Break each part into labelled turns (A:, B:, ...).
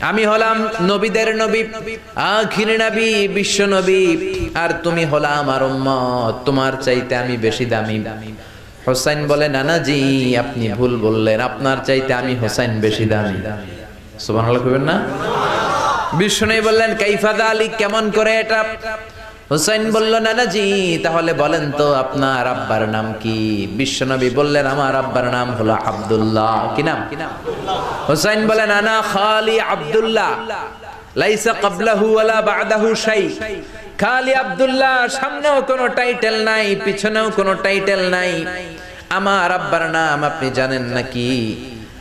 A: আমি হলাম নবীদের নবী, আখির নবী, বিশ্ব নবী। আর তুমি হলাম আমার উম্মত, তোমার চাইতে আমি বেশি দামি। হোসাইন বলে, নানা জি, আপনি ভুল বললেন, আপনার চাইতে আমি হোসাইন বেশি দামি। সুবহানাল্লাহ কইবেন না? বিষ্ণু বললেন কাইফাদা আলী কেমন করে এটা? হুসাইন বলল, নানাজি, তাহলে বলেন তো আপনার আব্বার নাম কি? বিশ্বনবী বললেন, আমার আব্বার নাম হলো আব্দুল্লাহ। কি নাম? হুসাইন বলেন আনা খালি আব্দুল্লাহ। লাইসা ক্বাবলাহু ওয়ালা বাদাহু শাই। খালি আব্দুল্লাহ, সামনেও কোনো টাইটেল নাই, পিছনেও কোনো টাইটেল নাই। আমার আব্বার নাম আপনি জানেন নাকি?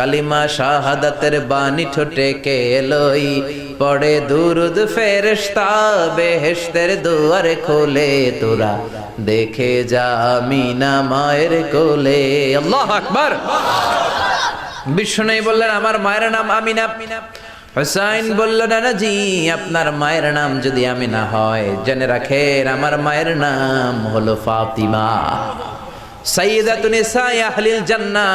A: কালিমা শাহাদাতের বাণী ঠোঁটে কে লই? পড়ে দুরুদ ফেরেশতা, বেহেশতের দুয়ার খোলে তোরা। দেখে যা মিনা মায়ের কোলে। আল্লাহ আকবার। বিষ্ণু বললেন, আমার মায়ের নাম আমিনা। হুসাইন বলল নানা জি আপনার মায়ের নাম যদি আমি না হয়, জেনে রাখেন আমার মায়ের নাম হলো ফাতিমা। সাইয়্যিদাতুন নিসাই আহলিল জান্নাহ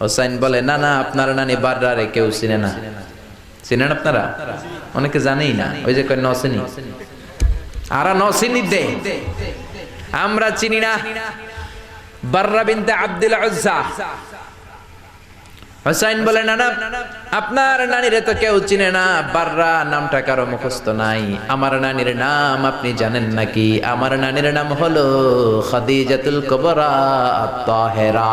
A: হোসাইন বলে, না না, আপনার নানি বাররারে কেউ চিনে না। চিনেন আপনারা? অনেকে জানেই না। ওই যে কয় নসিনি আরা নসিনি দে। আমরা চিনি না বাররা বিনতে আব্দুল হোসাইন বলে, না না, আপনার নানিরে তো কেউ চিনে না। বাররা নামটা কারও মুখস্থ নাই। আমার নানির নাম আপনি জানেন নাকি? আমার নানির নাম হলো খাদিজাতুল কবরা তাহেরা